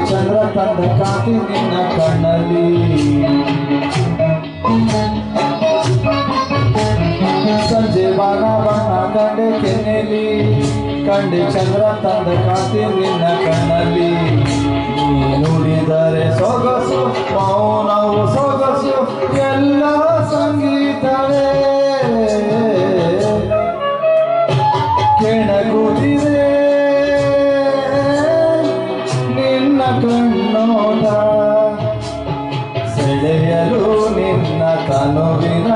ಚಂದ್ರ ತಂದ ಕಾಂತಿ ನಿನ್ನ ಕಣ್ಣಲ್ಲಿ ಸಂಜೆ ಬಾಣ ಬಾಣ ಕಂಡೆ ಕೆನ್ನೆಲಿ ಕಂಡೆ ಚಂದ್ರ ತಂದ ಕಾಂತಿ ನಿನ್ನ ಕಣ್ಣಲ್ಲಿ ನೀ ನುಡಿದರೆ ಸೊಗಸು ಮೌನವು ತನುವಿನ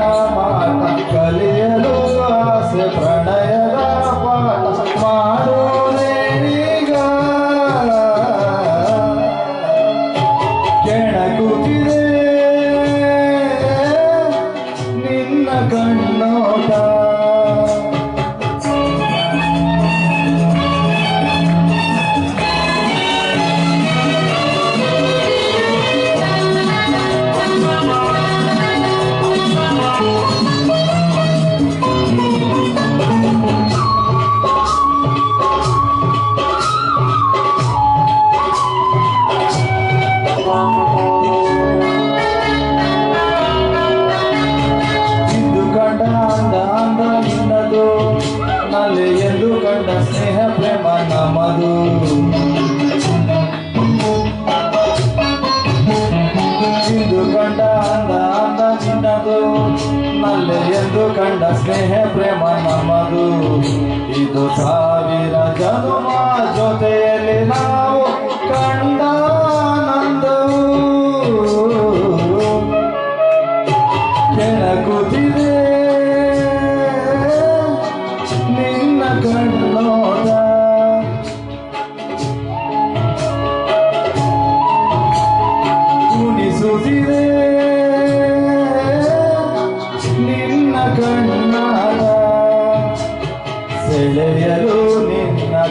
ಎಂದು ಕಂಡ ಸ್ನೇಹ ಪ್ರೇಮ ನಮದು ಇದು ಸಾವಿರ ಜನುಮ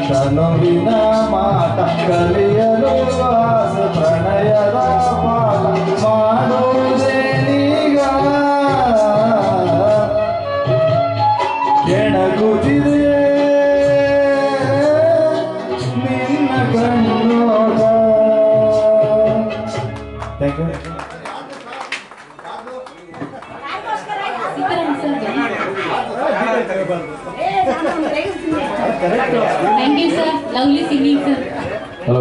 ತನುವಿನ ಮಾಟ ಕಲಿಯಲು ವಾಸ ಪ್ರಣಯದ ಪಾಠ ಮಾಡುವುದೇನೀಗ ಕೆಣಕುತ್ತಿದೆ. ನಿನ್ನ ಕಣ್ಣೋಟ thank you Thank you, sir. Lovely singing, sir. Hello